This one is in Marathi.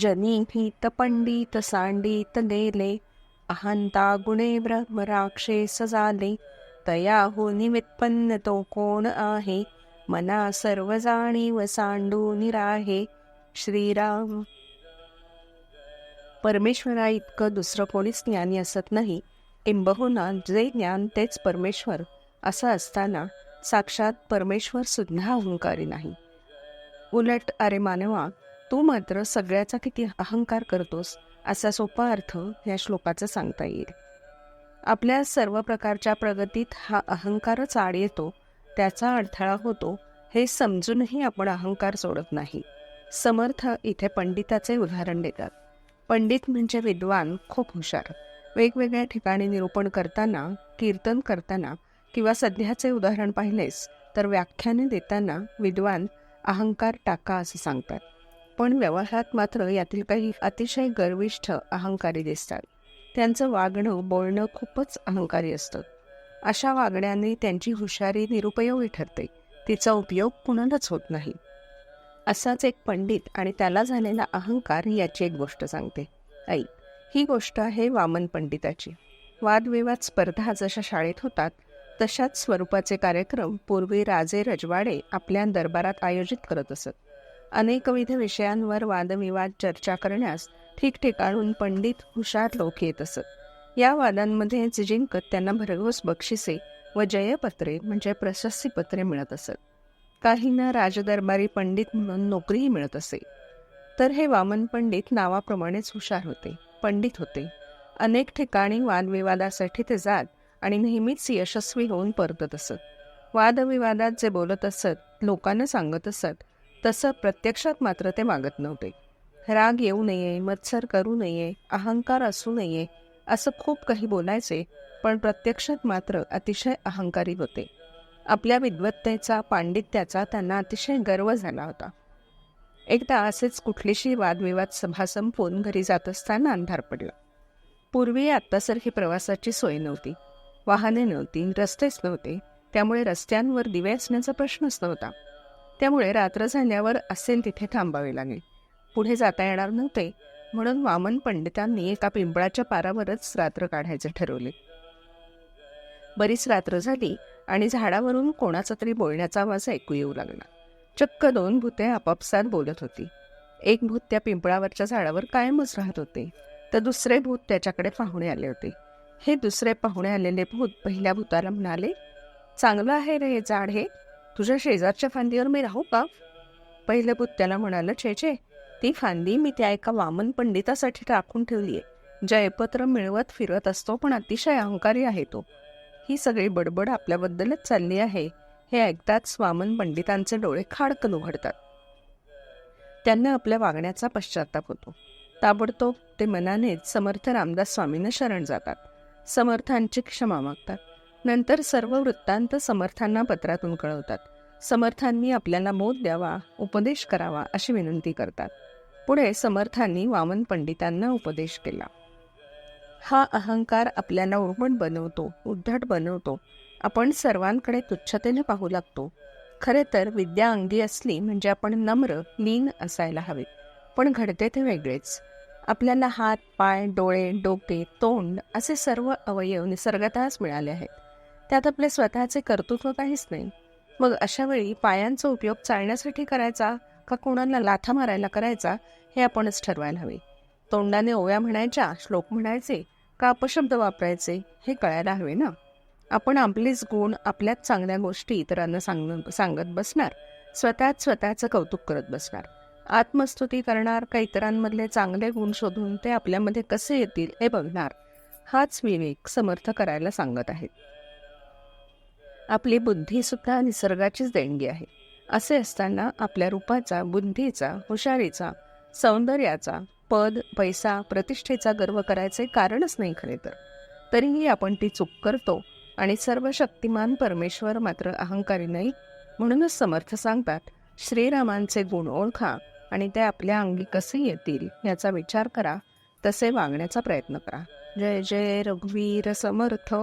जनी भीत पंडित सांडित नेले अहंता गुणे ब्रह्मराक्षे सजाले तया हो निमित्पन्न तो कोण आहे? मना सर्व जाणीव सांडू निराहे श्रीराम. परमेश्वरा इतकं दुसरं कोणीच ज्ञानी असत नाही. किंबहुना जे ज्ञान तेच परमेश्वर. असं असताना साक्षात परमेश्वर सुद्धा अहंकारी नाही. उलट अरे मानवा तू मात्र सगळ्याचा किती अहंकार करतोस असा सोपा अर्थ या श्लोकाचा सांगता येईल. आपल्या सर्व प्रकारच्या प्रगतीत हा अहंकारच आड येतो त्याचा अडथळा होतो हे समजूनही आपण अहंकार सोडत नाही. समर्थ इथे पंडिताचे उदाहरण देतात. पंडित म्हणजे विद्वान खूप हुशार. वेगवेगळ्या ठिकाणी निरूपण करताना कीर्तन करताना किंवा सध्याचे उदाहरण पाहिलेस तर व्याख्याने देताना विद्वान अहंकार टाका असं सांगतात. पण व्यवहारात मात्र यातील काही अतिशय गर्विष्ठ अहंकारी दिसतात. त्यांचं वागणं बोलणं खूपच अहंकारी असतं. अशा वागण्याने त्यांची हुशारी निरुपयोगी ठरते. तिचा उपयोग कुणालाच होत नाही. असाच एक पंडित आणि त्याला झालेला अहंकार याची एक गोष्ट सांगते. ऐक ही गोष्ट आहे वामन पंडिताची. वादविवाद स्पर्धा जशा शाळेत होतात तशाच स्वरूपाचे कार्यक्रम पूर्वी राजे रजवाडे आपल्या दरबारात आयोजित करत असत. अनेकविध विषयांवर वादविवाद चर्चा करण्यास ठिकठिकाणून पंडित हुशार लोक येत असत. या वादांमध्येच जिंकत त्यांना भरघोस बक्षिसे व जयपत्रे म्हणजे प्रशस्तीपत्रे मिळत असत. काहींना राजदरबारी पंडित म्हणून नोकरीही मिळत असे. तर हे वामन पंडित नावाप्रमाणेच हुशार होते पंडित होते. अनेक ठिकाणी वादविवादासाठी ते जात आणि नेहमीच यशस्वी होऊन परतत असत. वादविवादात जे बोलत असत लोकांना सांगत असत तसं प्रत्यक्षात मात्र ते मागत नव्हते. राग येऊ नये मत्सर करू नये अहंकार असू नये असं खूप काही बोलायचे पण प्रत्यक्षात मात्र अतिशय अहंकारी होते. आपल्या विद्वत्तेचा पांडित्याचा त्यांना अतिशय गर्व झाला होता. एकदा असेच कुठलीशी वादविवाद सभा संपवून घरी जात असताना अंधार पडला. पूर्वी आत्तासारखी प्रवासाची सोय नव्हती. वाहने नव्हती रस्तेच नव्हते त्यामुळे रस्त्यांवर दिवे असण्याचा प्रश्नच नव्हता. त्यामुळे रात्र झाल्यावर असेल तिथे थांबावे लागेल. पुढे जाता येणार नव्हते म्हणून वामन पंडितांनी एका पिंपळाच्या पारावरच रात्र काढायचे ठरवले. बरीच रात्र झाली आणि झाडावरून कोणाचा तरी बोलण्याचा आवाज ऐकू येऊ लागला. चक्क दोन भूते आपापसात बोलत होती. एक भूत त्या पिंपळावरच्या झाडावर कायमच राहत होते तर दुसरे भूत त्याच्याकडे पाहुणे आले होते. हे दुसरे पाहुणे आलेले भूत पहिल्या भूताला म्हणाले चांगलं आहे रे हे झाड हे. तुझ्या शेजारच्या फांदीवर मी राहू का? पहिलं भूत त्याला म्हणालं छे छे ती फांदी मी त्या एका वामन पंडितासाठी राखून ठेवली आहे. जयपत्र मिळवत फिरत असतो पण अतिशय अहंकारी आहे तो. ही सगळी बडबड आपल्याबद्दलच चालली आहे. हे ऐकताच वामन पंडितांचे डोळे खाडकन उघडतात. त्यांना आपल्या वागण्याचा पश्चाताप होतो. ताबडतोब ते मनानेच समर्थ रामदास स्वामींना शरण जातात. समर्थांची क्षमा मागतात. नंतर सर्व वृत्तांत समर्थांना पत्रातून कळवतात. समर्थांनी आपल्याला मोद द्यावा उपदेश करावा अशी विनंती करतात. पुढे समर्थांनी वामन पंडितांना उपदेश केला. हा अहंकार आपल्याला उर्मट बनवतो उद्धट बनवतो. आपण सर्वांकडे तुच्छतेने पाहू लागतो. खरे तर विद्या अंगी असली म्हणजे आपण नम्र लीन असायला हवे. पण घडते ते वेगळेच. आपल्याला हात पाय डोळे डोके तोंड असे सर्व अवयव निसर्गतःच मिळाले आहेत. त्यात आपले स्वतःचे कर्तृत्व काहीच नाही. मग अशा वेळी पायांचा उपयोग चालण्यासाठी करायचा का कोणाला लाथा मारायला करायचा हे आपणच ठरवायला हवे. तोंडाने ओव्या म्हणायच्या श्लोक म्हणायचे का अपशब्द वापरायचे हे कळायला हवे ना? आपण आपलेच गुण आपल्याच चांगल्या गोष्टी इतरांना सांग सांगत बसणार. स्वतःच स्वतःचं कौतुक करत बसणार. आत्मस्तुती करणार का इतरांमधले चांगले गुण शोधून ते आपल्यामध्ये कसे येतील हे बघणार. हाच विवेक समर्थ करायला सांगत आहेत. आपली बुद्धी सुद्धा निसर्गाचीच देणगी आहे. असे असताना आपल्या रूपाचा बुद्धीचा हुशारीचा सौंदर्याचा पद पैसा प्रतिष्ठेचा गर्व करायचे कारणच नाही खरे तर. तरीही आपण ती चूक करतो आणि सर्व शक्तिमान परमेश्वर मात्र अहंकारी नाही म्हणूनच समर्थ सांगतात श्रीरामांचे गुण ओळखा आणि ते आपल्या अंगी कसे येतील याचा विचार करा तसे वागण्याचा प्रयत्न करा. जय जय रघुवीर समर्थ.